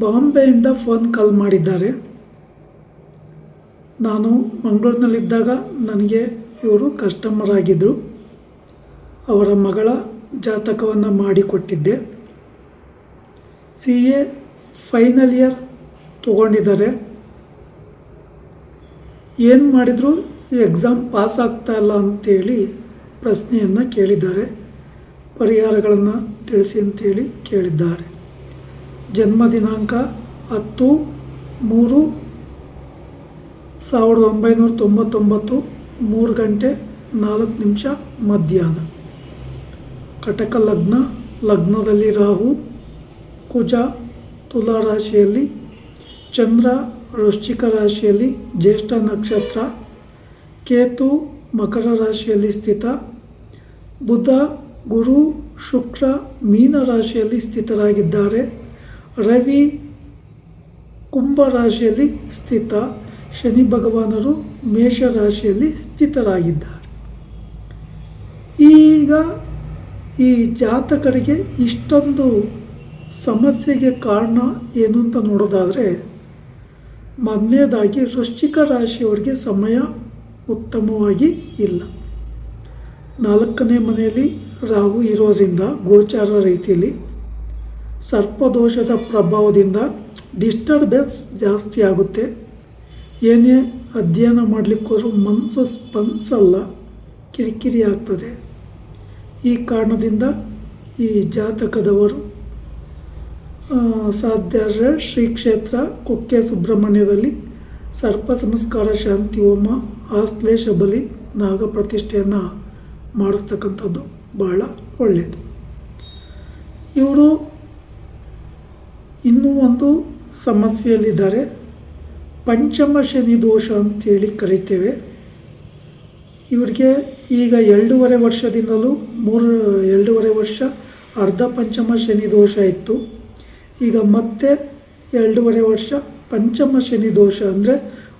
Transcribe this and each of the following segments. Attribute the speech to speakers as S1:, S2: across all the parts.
S1: ಬಾಂಬೆಯಿಂದ phone call ಮಾಡಿದ್ದಾರೆ. ನಾನು ಮಂಗಳೂರಿನಲ್ಲಿದ್ದಾಗ ನನಗೆ ಇವರು ಕಸ್ಟಮರ್ ಆಗಿದ್ದರು ಅವರ ಮಗಳ ಜಾತಕವನ್ನು ಮಾಡಿಕೊಟ್ಟಿದ್ದೆ. ಸಿ ಎ ಫೈನಲ್ ಇಯರ್ ತಗೊಂಡಿದ್ದಾರೆ. ಏನು ಮಾಡಿದ್ರು? ಎಕ್ಸಾಮ್ ಪಾಸ್ ಆಗ್ತಾ ಇಲ್ಲ ಅಂತೇಳಿ ಪ್ರಶ್ನೆಯನ್ನು ಕೇಳಿದ್ದಾರೆ. ಪರಿಹಾರಗಳನ್ನು ತಿಳಿಸಿ ಅಂತೇಳಿ ಕೇಳಿದ್ದಾರೆ. ಜನ್ಮ ದಿನಾಂಕ ಹತ್ತು ಮೂರು ಸಾವಿರದ ಒಂಬೈನೂರ ತೊಂಬತ್ತೊಂಬತ್ತು, ಮೂರು ಗಂಟೆ ನಾಲ್ಕು ನಿಮಿಷ ಮಧ್ಯಾಹ್ನ. ಕಟಕ ಲಗ್ನ, ಲಗ್ನದಲ್ಲಿ ರಾಹು, ಕುಜ, ತುಲಾ ರಾಶಿಯಲ್ಲಿ ಚಂದ್ರ, ವೃಶ್ಚಿಕ ರಾಶಿಯಲ್ಲಿ ಜ್ಯೇಷ್ಠ ನಕ್ಷತ್ರ, ಕೇತು, ಮಕರ ರಾಶಿಯಲ್ಲಿ ಸ್ಥಿತ, ಬುಧ, ಗುರು, ಶುಕ್ರ, ಮೀನ ರಾಶಿಯಲ್ಲಿ ಸ್ಥಿತರಾಗಿದ್ದಾರೆ. ರವಿ ಕುಂಭ ರಾಶಿಯಲ್ಲಿ ಸ್ಥಿತ. ಶನಿ ಭಗವಾನರು ಮೇಷ ರಾಶಿಯಲ್ಲಿ ಸ್ಥಿತರಾಗಿದ್ದಾರೆ. ಈಗ ಈ ಜಾತಕರಿಗೆ ಇಷ್ಟೊಂದು ಸಮಸ್ಯೆಗೆ ಕಾರಣ ಏನು ಅಂತ ನೋಡೋದಾದರೆ ಮೊದಲನೇದಾಗಿ ವೃಶ್ಚಿಕ ರಾಶಿಯವರಿಗೆ ಸಮಯ ಉತ್ತಮವಾಗಿ ಇಲ್ಲ. ನಾಲ್ಕನೇ ಮನೆಯಲ್ಲಿ ರಾಹು ಇರೋದರಿಂದ ಗೋಚಾರ ರೀತಿಯಲ್ಲಿ ಸರ್ಪದೋಷದ ಪ್ರಭಾವದಿಂದ ಡಿಸ್ಟರ್ಬೆನ್ಸ್ ಜಾಸ್ತಿ ಆಗುತ್ತೆ. ಏನೇ ಅಧ್ಯಯನ ಮಾಡಲಿಕ್ಕೋದ್ರೂ ಮನಸ್ಸು ಸ್ಪಂದಿಸಲ್ಲ, ಕಿರಿಕಿರಿ ಆಗ್ತದೆ. ಈ ಕಾರಣದಿಂದ ಈ ಜಾತಕದವರು ಸಾಧ್ಯ ಶ್ರೀ ಕ್ಷೇತ್ರ ಕುಕ್ಕೆ ಸುಬ್ರಹ್ಮಣ್ಯದಲ್ಲಿ ಸರ್ಪ ಸಂಸ್ಕಾರ ಶಾಂತಿ ಹೋಮ ಆಶ್ಲೇಷ ಬಲಿ ನಾಗ ಪ್ರತಿಷ್ಠೆಯನ್ನು ಮಾಡಿಸ್ತಕ್ಕಂಥದ್ದು ಬಹಳ ಒಳ್ಳೆಯದು ಇವರು ಇನ್ನೂ ಒಂದು ಸಮಸ್ಯೆಯಲ್ಲಿದ್ದಾರೆ. ಪಂಚಮ ಶನಿ ದೋಷ ಅಂತೇಳಿ ಕರಿತೇವೆ. ಇವರಿಗೆ ಈಗ ಎರಡೂವರೆ ವರ್ಷದಿಂದಲೂ ಮೂರು, ಎರಡೂವರೆ ವರ್ಷ ಅರ್ಧ ಪಂಚಮ ಶನಿ ದೋಷ ಇತ್ತು. ಈಗ ಮತ್ತೆ ಎರಡೂವರೆ ವರ್ಷ ಪಂಚಮ ಶನಿ ದೋಷ ಅಂದರೆ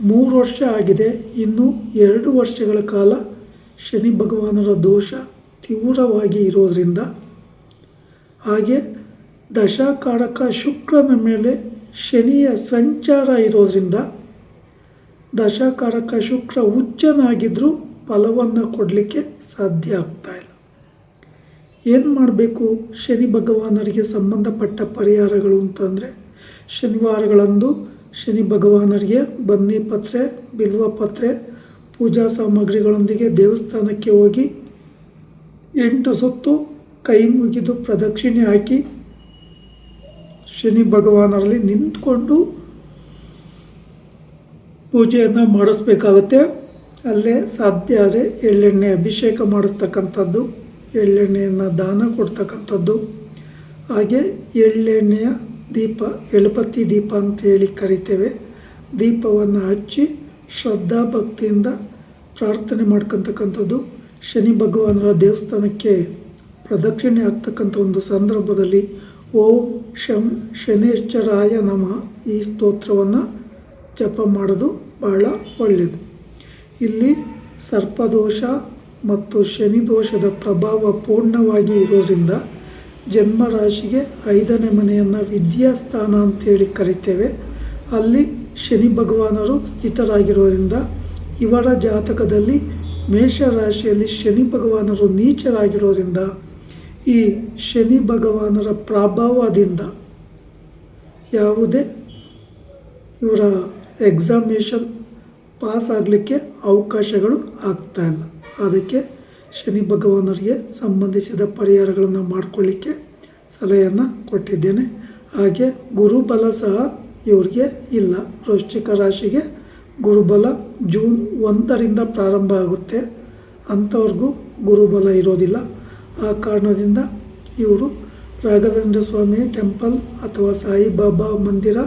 S1: ಮೂರು ವರ್ಷ ಆಗಿದೆ. ಇನ್ನು ಎರಡು ವರ್ಷಗಳ ಕಾಲ ಶನಿ ಭಗವಾನರ ದೋಷ ತೀವ್ರವಾಗಿ ಇರೋದರಿಂದ ಹಾಗೆ ದಶಾಕಾರಕ ಶುಕ್ರನ ಮೇಲೆ ಶನಿಯ ಸಂಚಾರ ಇರೋದರಿಂದ ದಶಾಕಾರಕ ಶುಕ್ರ ಉಚ್ಚನಾಗಿದ್ದರೂ ಫಲವನ್ನು ಕೊಡಲಿಕ್ಕೆ ಸಾಧ್ಯ ಆಗ್ತಾ ಇಲ್ಲ. ಏನು ಮಾಡಬೇಕು? ಶನಿ ಭಗವಾನರಿಗೆ ಸಂಬಂಧಪಟ್ಟ ಪರಿಹಾರಗಳು ಅಂತಂದರೆ ಶನಿವಾರಗಳಂದು ಶನಿ ಭಗವಾನರಿಗೆ ಬನ್ನಿ ಪತ್ರೆ, ಬಿಲ್ವ ಪತ್ರೆ, ಪೂಜಾ ಸಾಮಗ್ರಿಗಳೊಂದಿಗೆ ದೇವಸ್ಥಾನಕ್ಕೆ ಹೋಗಿ ಎಂಟು ಸುತ್ತು ಕೈ ಮುಗಿದು ಪ್ರದಕ್ಷಿಣೆ ಹಾಕಿ ಶನಿ ಭಗವಾನರಲ್ಲಿ ನಿಂತ್ಕೊಂಡು ಪೂಜೆಯನ್ನು ಮಾಡಿಸ್ಬೇಕಾಗುತ್ತೆ. ಅಲ್ಲೇ ಸಾಧ್ಯ ಆದರೆ ಎಳ್ಳೆಣ್ಣೆ ಅಭಿಷೇಕ ಮಾಡಿಸ್ತಕ್ಕಂಥದ್ದು, ಎಳ್ಳೆಣ್ಣೆಯನ್ನು ದಾನ ಕೊಡ್ತಕ್ಕಂಥದ್ದು. ಹಾಗೆ ಎಳ್ಳೆಣ್ಣೆಯ ದೀಪ ಎಳಪತಿ ದೀಪ ಅಂತೇಳಿ ಕರಿತೇವೆ. ದೀಪವನ್ನು ಹಚ್ಚಿ ಶ್ರದ್ಧಾ ಭಕ್ತಿಯಿಂದ ಪ್ರಾರ್ಥನೆ ಮಾಡ್ಕೊತಕ್ಕಂಥದ್ದು. ಶನಿ ಭಗವಾನರ ದೇವಸ್ಥಾನಕ್ಕೆ ಪ್ರದಕ್ಷಿಣೆ ಆಗ್ತಕ್ಕಂಥ ಒಂದು ಸಂದರ್ಭದಲ್ಲಿ ಓಂ ಶಂ ಶನೇಶ್ವರಾಯ ನಮ. ಈ ಸ್ತೋತ್ರವನ್ನು ಜಪ ಮಾಡೋದು ಬಹಳ ಒಳ್ಳೆಯದು ಇಲ್ಲಿ ಸರ್ಪದೋಷ ಮತ್ತು ಶನಿ ದೋಷದ ಪ್ರಭಾವ ಪೂರ್ಣವಾಗಿ ಇರೋದ್ರಿಂದ ಜನ್ಮ ರಾಶಿಗೆ ಐದನೇ ಮನೆಯನ್ನು ವಿದ್ಯಾಸ್ಥಾನ ಅಂತೇಳಿ ಕರಿತೇವೆ. ಅಲ್ಲಿ ಶನಿ ಭಗವಾನರು ಸ್ಥಿತರಾಗಿರೋದ್ರಿಂದ ಇವರ ಜಾತಕದಲ್ಲಿ ಮೇಷ ರಾಶಿಯಲ್ಲಿ ಶನಿ ಭಗವಾನರು ನೀಚರಾಗಿರೋದ್ರಿಂದ ಈ ಶನಿ ಭಗವಾನರ ಪ್ರಭಾವದಿಂದ ಯಾವುದೇ ಇವರ ಎಕ್ಸಾಮಿನೇಷನ್ ಪಾಸ್ ಆಗಲಿಕ್ಕೆ ಅವಕಾಶಗಳು ಆಗ್ತಾ ಇಲ್ಲ. ಅದಕ್ಕೆ ಶನಿ ಭಗವಾನರಿಗೆ ಸಂಬಂಧಿಸಿದ ಪರಿಹಾರಗಳನ್ನು ಮಾಡಿಕೊಳ್ಳಿಕ್ಕೆ ಸಲಹೆಯನ್ನು ಕೊಟ್ಟಿದ್ದೇನೆ. ಹಾಗೆ ಗುರುಬಲ ಸಹ ಇವರಿಗೆ ಇಲ್ಲ. ವೃಶ್ಚಿಕ ರಾಶಿಗೆ ಗುರುಬಲ ಜೂನ್ ಒಂದರಿಂದ ಪ್ರಾರಂಭ ಆಗುತ್ತೆ. ಅಂಥವ್ರಿಗೂ ಗುರುಬಲ ಇರೋದಿಲ್ಲ. ಆ ಕಾರಣದಿಂದ ಇವರು ರಾಘವೇಂದ್ರ ಸ್ವಾಮಿ ಟೆಂಪಲ್ ಅಥವಾ ಸಾಯಿಬಾಬಾ ಮಂದಿರ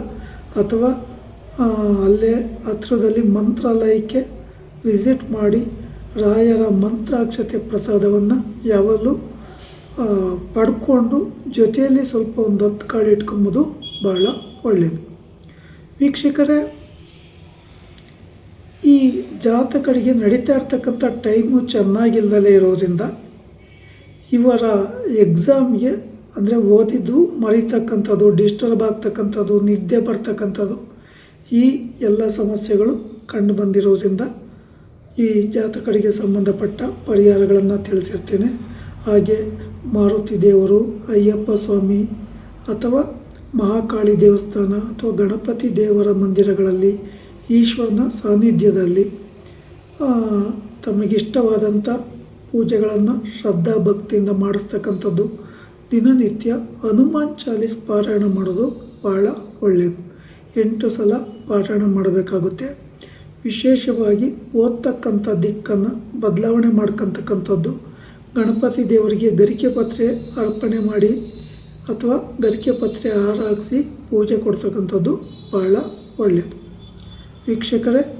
S1: ಅಥವಾ ಅಲ್ಲೇ ಹತ್ರದಲ್ಲಿ ಮಂತ್ರಾಲಯಕ್ಕೆ ವಿಸಿಟ್ ಮಾಡಿ ರಾಯರ ಮಂತ್ರಾಕ್ಷತೆ ಪ್ರಸಾದವನ್ನು ಯಾವಾಗಲೂ ಪಡ್ಕೊಂಡು ಜೊತೆಯಲ್ಲಿ ಸ್ವಲ್ಪ ಒಂದು ಹತ್ತು ಕಾಳು ಇಟ್ಕೊಂಬೋದು ಭಾಳ ಒಳ್ಳೆಯದು ವೀಕ್ಷಕರೇ, ಈ ಜಾತಕರಿಗೆ ನಡೀತಾ ಇರ್ತಕ್ಕಂಥ ಟೈಮು ಚೆನ್ನಾಗಿಲ್ಲದಲೇ ಇರೋದ್ರಿಂದ ಇವರ ಎಕ್ಸಾಮ್ಗೆ ಅಂದರೆ ಓದಿದ್ದು ಮರಿತಕ್ಕಂಥದ್ದು ಡಿಸ್ಟರ್ಬ್ ಆಗ್ತಕ್ಕಂಥದ್ದು, ನಿದ್ದೆ ಬರ್ತಕ್ಕಂಥದ್ದು, ಈ ಎಲ್ಲ ಸಮಸ್ಯೆಗಳು ಕಂಡು ಬಂದಿರೋದ್ರಿಂದ ಈ ಜಾತಕರಿಗೆ ಸಂಬಂಧಪಟ್ಟ ಪರಿಹಾರಗಳನ್ನು ತಿಳಿಸಿರ್ತೇನೆ. ಹಾಗೆ ಮಾರುತಿ ದೇವರು, ಅಯ್ಯಪ್ಪ ಸ್ವಾಮಿ ಅಥವಾ ಮಹಾಕಾಳಿ ದೇವಸ್ಥಾನ ಅಥವಾ ಗಣಪತಿ ದೇವರ ಮಂದಿರಗಳಲ್ಲಿ, ಈಶ್ವರನ ಸಾನ್ನಿಧ್ಯದಲ್ಲಿ ತಮಗಿಷ್ಟವಾದಂಥ ಪೂಜೆಗಳನ್ನು ಶ್ರದ್ಧಾ ಭಕ್ತಿಯಿಂದ ಮಾಡಿಸ್ತಕ್ಕಂಥದ್ದು. ದಿನನಿತ್ಯ ಹನುಮಾನ್ ಚಾಲೀಸ್ ಪಾರಾಯಣ ಮಾಡೋದು ಭಾಳ ಒಳ್ಳೆಯದು ಎಂಟು ಸಲ ಪಾರಾಯಣ ಮಾಡಬೇಕಾಗುತ್ತೆ. ವಿಶೇಷವಾಗಿ ಓದ್ತಕ್ಕಂಥ ದಿಕ್ಕನ್ನು ಬದಲಾವಣೆ ಮಾಡ್ಕಂತಕ್ಕಂಥದ್ದು. ಗಣಪತಿ ದೇವರಿಗೆ ಗರಿಕೆ ಪತ್ರೆ ಅರ್ಪಣೆ ಮಾಡಿ ಅಥವಾ ಗರಿಕೆ ಪತ್ರೆ ಹಾರ ಪೂಜೆ ಕೊಡ್ತಕ್ಕಂಥದ್ದು ಬಹಳ ಒಳ್ಳೆಯದು ವೀಕ್ಷಕರೇ